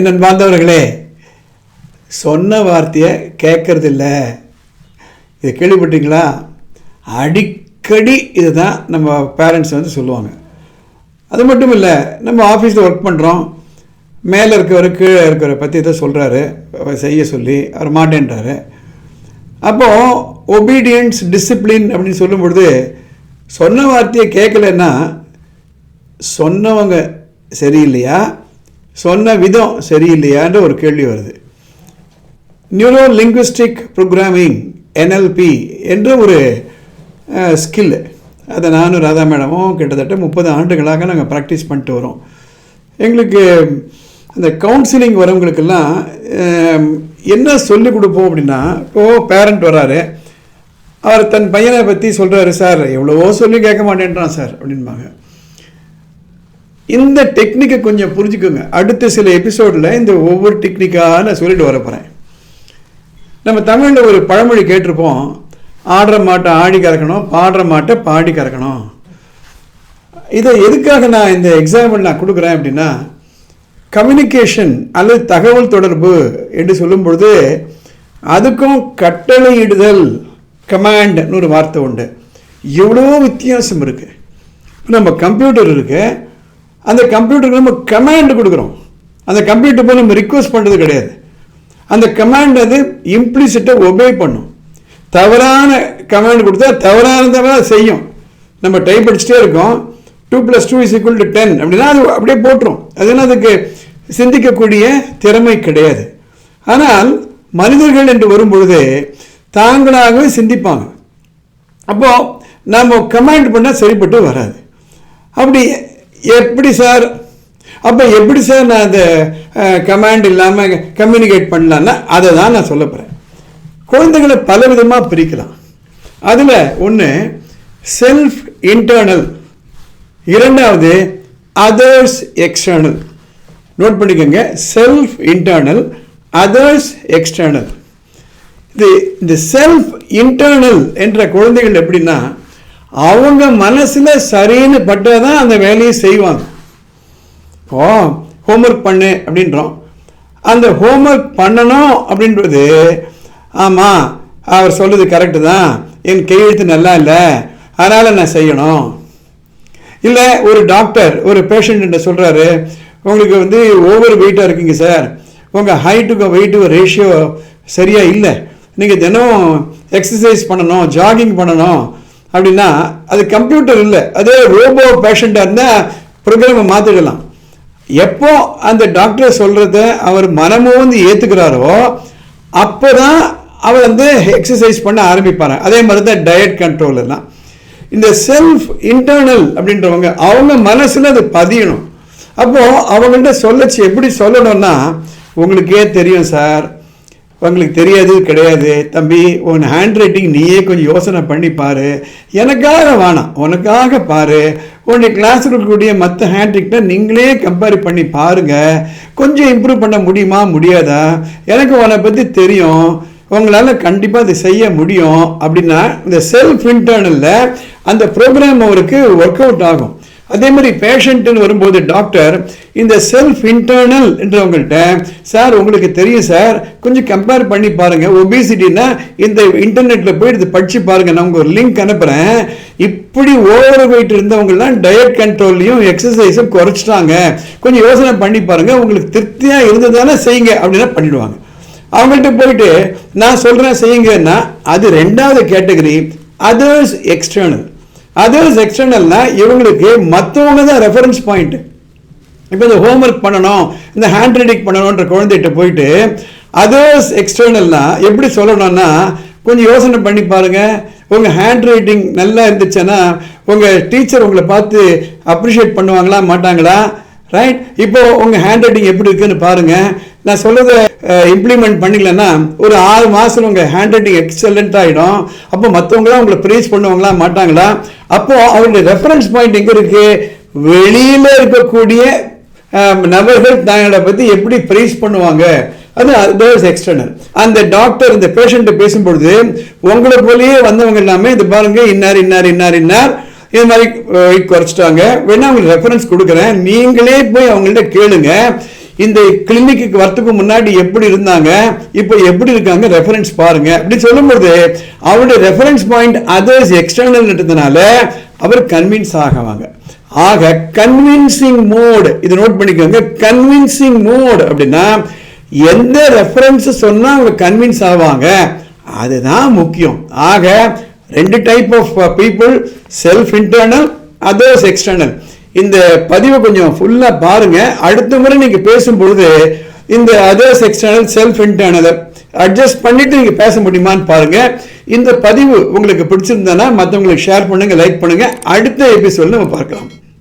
என்ன பாந்தவர்களே சொன்ன வார்த்தையை கேட்கறதில்ல. இதை கேள்விப்பட்டீங்களா? அடிக்கடி இதுதான் நம்ம பேரண்ட்ஸ் வந்து சொல்லுவாங்க. அது மட்டும் இல்லை நம்ம ஆஃபீஸில் ஒர்க் பண்ணுறோம் மேலே இருக்கிறவர் கீழே இருக்கிற பற்றி தான் சொல்கிறாரு செய்ய சொல்லி அவர் மாட்டேன்றாரு. அப்போது ஒபீடியன்ஸ் டிசிப்ளின் அப்படின்னு சொல்லும் பொழுது சொன்ன வார்த்தையை கேட்கலன்னா சொன்னவங்க சரியில்லையா? சொன்ன விதம் சரியில்லையான்ற ஒரு கேள்வி வருது. நியூரோ லிங்குவிஸ்டிக் ப்ரோக்ராமிங் என்எல்பி என்ற ஒரு ஸ்கில் அதை நானும் ராதா மேடமும் கிட்டத்தட்ட முப்பது ஆண்டுகளாக நாங்கள் ப்ராக்டிஸ் பண்ணிட்டு வரோம். எங்களுக்கு அந்த கவுன்சிலிங் வரவங்களுக்கெல்லாம் என்ன சொல்லிக் கொடுப்போம் அப்படின்னா இப்போது பேரண்ட் வராரு. அவர் தன் பையனை பற்றி சொல்கிறாரு சார் எவ்வளவோ சொல்லி கேட்க மாட்டேன்றான் சார் அப்படின்பாங்க. இந்த டெக்னிக்கை கொஞ்சம் புரிஞ்சுக்கோங்க. அடுத்த சில எபிசோடில் இந்த ஒவ்வொரு டெக்னிக்காக நான் சொல்லிட்டு வரப்போகிறேன் நம்ம தமிழில் ஒரு பழமொழி கேட்டிருப்போம். ஆடுற மாட்டை ஆடி கறக்கணும் பாடுற மாட்டை பாடி கறக்கணும். இதை எதுக்காக நான் இந்த எக்ஸாம்பிள் நான் கொடுக்குறேன் அப்படின்னா கம்யூனிகேஷன் அல்லது தகவல் தொடர்பு என்று சொல்லும் பொழுது அதுக்கும் கட்டளையிடுதல் கமாண்ட்னு ஒரு வார்த்தை உண்டு. எவ்வளோ வித்தியாசம் இருக்குது நம்ம கம்ப்யூட்டர் இருக்குது அந்த கம்ப்யூட்டருக்கு நம்ம கமாண்ட் கொடுக்குறோம். அந்த கம்ப்யூட்டர் போய் நம்ம ரிக்வஸ்ட் பண்ணுறது கிடையாது. அந்த கமாண்ட் அது இம்ப்ளிசிட்டாக ஒபே பண்ணும். தவறான கமாண்ட் கொடுத்தா தவறானதாக செய்யும். நம்ம டைப் அடிச்சுட்டே இருக்கோம். Two plus two is equal to ten அப்படின்னா அது அப்படியே போட்டுரும். அதுனா அதுக்கு சிந்திக்கக்கூடிய திறமை கிடையாது. ஆனால் மனிதர்கள் என்று வரும்பொழுது தாங்களாகவே சிந்திப்பாங்க. அப்போது நம்ம கமாண்ட் பண்ணால் சரிப்பட்டு வராது. அப்படி எப்படி சார்? அப்போ எப்படி சார் நான் அந்த கமாண்ட் இல்லாமல் கம்யூனிகேட் பண்ணலான்னா அதை தான் நான் சொல்ல போகிறேன் குழந்தைகளை பல விதமாக பிரிக்கலாம். அதில் ஒன்று செல்ஃப் இன்டர்னல் இரண்டாவது அதர்ஸ் எக்ஸ்டர்னல் நோட் பண்ணிக்கோங்க செல்ஃப் இன்டர்னல் அதர்ஸ் எக்ஸ்டர்னல் இது இந்த செல்ஃப் இன்டர்னல் என்ற குழந்தைகள் எப்படின்னா அவங்க மனசில் சரின்னு பட்டால் தான் அந்த வேலையை செய்வாங்க. இப்போ ஹோம்ஒர்க் பண்ணு அப்படின்றோம். அந்த ஹோம்ஒர்க் பண்ணணும் அப்படின்றது ஆமாம் அவர் சொல்கிறது கரெக்டு தான். என் கையெழுத்து நல்லா இல்லை. அதனால் நான் செய்யணும். இல்லை ஒரு டாக்டர் ஒரு பேஷண்ட்டு சொல்கிறாரு உங்களுக்கு வந்து ஓவர் வெயிட்டாக இருக்கீங்க சார் உங்கள் ஹைட்டுக்கும் வெயிட்டுக்கும் ரேஷியோ சரியாக இல்லை. நீங்கள் தினம் எக்ஸசைஸ் பண்ணணும் ஜாகிங் பண்ணணும். அப்படின்னா அது கம்ப்யூட்டர் இல்லை. அதே ரோபோ பேஷண்ட்டாக இருந்தால் ப்ரோக்ராமை மாற்றிடலாம் எப்போ அந்த டாக்டர் சொல்கிறத அவர் மனமோந்து ஏற்றுக்கிறாரோ அப்போ தான் அவர் வந்து எக்ஸசைஸ் பண்ண ஆரம்பிப்பார். அதே மாதிரி தான் டயட் கண்ட்ரோல் எல்லாம். இந்த செல்ஃப் இன்டர்னல் அப்படின்றவங்க அவங்க மனசில் அது பதியணும். அப்போது அவங்கள்ட்ட சொல்லச்சு எப்படி சொல்லணும்னா உங்களுக்கே தெரியும் சார் உங்களுக்கு தெரியாது கிடையாது. தம்பி உன் ஹேண்ட் ரைட்டிங் நீயே கொஞ்சம் யோசனை பண்ணி பாரு. எனக்காக வேணாம் உனக்காக பாரு. உன்னுடைய கிளாஸ் இருக்கக்கூடிய மற்ற ஹேண்ட் ரைட்டை நீங்களே கம்பேர் பண்ணி பாருங்கள் கொஞ்சம் இம்ப்ரூவ் பண்ண முடியுமா முடியாதா? எனக்கு உன்னை பற்றி தெரியும். உங்களால் கண்டிப்பாக அதை செய்ய முடியும். அப்படின்னா இந்த செல்ஃப் இன்டர்னலில் அந்த ப்ரோக்ராம் அவருக்கு ஒர்க் அவுட் ஆகும். அதே மாதிரி பேஷண்ட்டுன்னு வரும்போது டாக்டர் இந்த செல்ஃப் இன்டர்னல் என்றவங்கள்ட்ட சார் உங்களுக்கு தெரியும் சார் கொஞ்சம் கம்பேர் பண்ணி பாருங்கள் ஒபிசிட்டினா இந்த இன்டர்நெட்டில் போய் இது படித்து பாருங்கள் நான் உங்களுக்கு ஒரு லிங்க் அனுப்புகிறேன் இப்படி ஓவர் வெயிட் இருந்தவங்கலாம் டயட் கண்ட்ரோல்லையும் எக்ஸசைஸும் குறைச்சிட்டாங்க. கொஞ்சம் யோசனை பண்ணி பாருங்கள் உங்களுக்கு திருப்தியாக இருந்ததானே செய்யுங்க அப்படின்னா பண்ணிடுவாங்க. அவங்கள்ட்ட போயிட்டு நான் சொல்கிறேன் செய்யுங்கன்னா அது ரெண்டாவது கேட்டகரி அதர்ஸ் எக்ஸ்டர்னல் அதர்ஸ் எக்ஸ்டர்னல்னா இவங்களுக்கு மற்றவங்க தான் ரெஃபரன்ஸ் பாயிண்ட் இப்போ இந்த ஹோம்ஒர்க் பண்ணணும் இந்த ஹேண்ட் ரைட்டிங் பண்ணணுன்ற குழந்தைகிட்ட போயிட்டு அதர்ஸ் எக்ஸ்டர்னல்னா எப்படி சொல்லணும்னா கொஞ்சம் யோசனை பண்ணி பாருங்கள் உங்கள் ஹேண்ட் ரைட்டிங் நல்லா இருந்துச்சுன்னா உங்கள் டீச்சர் உங்களை பார்த்து அப்ரிஷியேட் பண்ணுவாங்களா மாட்டாங்களா? ரைட் இப்போது உங்கள் ஹேண்ட் ரைட்டிங் எப்படி இருக்குன்னு பாருங்கள் நான் சொல்கிறத இம்ப்ளிமெண்ட் பண்ணிக்கலன்னா ஒரு ஆறு மாதம் உங்கள் ஹேண்ட் ரைட்டிங் எக்ஸலண்ட் ஆகிடும் அப்போ மற்றவங்களாம் உங்களை ப்ரைஸ் பண்ணுவாங்களா மாட்டாங்களா? அப்போது அவருடைய ரெஃபரன்ஸ் பாயிண்ட் எங்கே இருக்குது வெளியில் இருக்கக்கூடிய நபர்கள் தங்களை பற்றி எப்படி ப்ரைஸ் பண்ணுவாங்க? அது அதர்ஸ் எக்ஸ்டர்னல் அந்த டாக்டர் இந்த பேஷண்ட்டை பேசும்பொழுது உங்களை போலயே வந்தவங்க எல்லாமே இது பாருங்க இன்னார் இன்னார் இன்னார் இன்னார் இது மாதிரி குறைச்சிட்டாங்க வேணா உங்களுக்கு ரெஃபரன்ஸ் கொடுக்குறேன். நீங்களே போய் அவங்கள்ட்ட கேளுங்க. இந்த கிளினிக்கு வரத்துக்கு முன்னாடி எப்படி இருந்தாங்க இப்போ எப்படி இருக்காங்க ரெஃபரன்ஸ் பாருங்க. அப்படி சொல்லும்போது அவருடைய ரெஃபரன்ஸ் பாயிண்ட் அதர்ஸ் எக்ஸ்டர்னல் இருந்ததுனால அவர் கன்வின்ஸ் ஆகுவாங்க. ஆக கன்வின்சிங் மோடு இது நோட் பண்ணிக்கோங்க கன்வின்சிங் மோடு அப்படின்னா எந்த ரெஃபரன்ஸ் சொன்னா அவங்க கன்வின்ஸ் ஆவாங்க அதுதான் முக்கியம். ஆக ரெண்டு type of people self internal others external இந்த பதிவை கொஞ்சம் ஃபுல்லாக பாருங்க. அடுத்த முறை நீங்கள் பேசும்பொழுது இந்த others external self internal adjust பண்ணிட்டு நீங்கள் பேச முடியுமான்னு பாருங்க. இந்த பதிவு உங்களுக்கு பிடிச்சிருந்தனா மற்றவங்களுக்கு ஷேர் பண்ணுங்க லைக் பண்ணுங்க. அடுத்த எபிசோட நம்ம பார்க்கலாம்.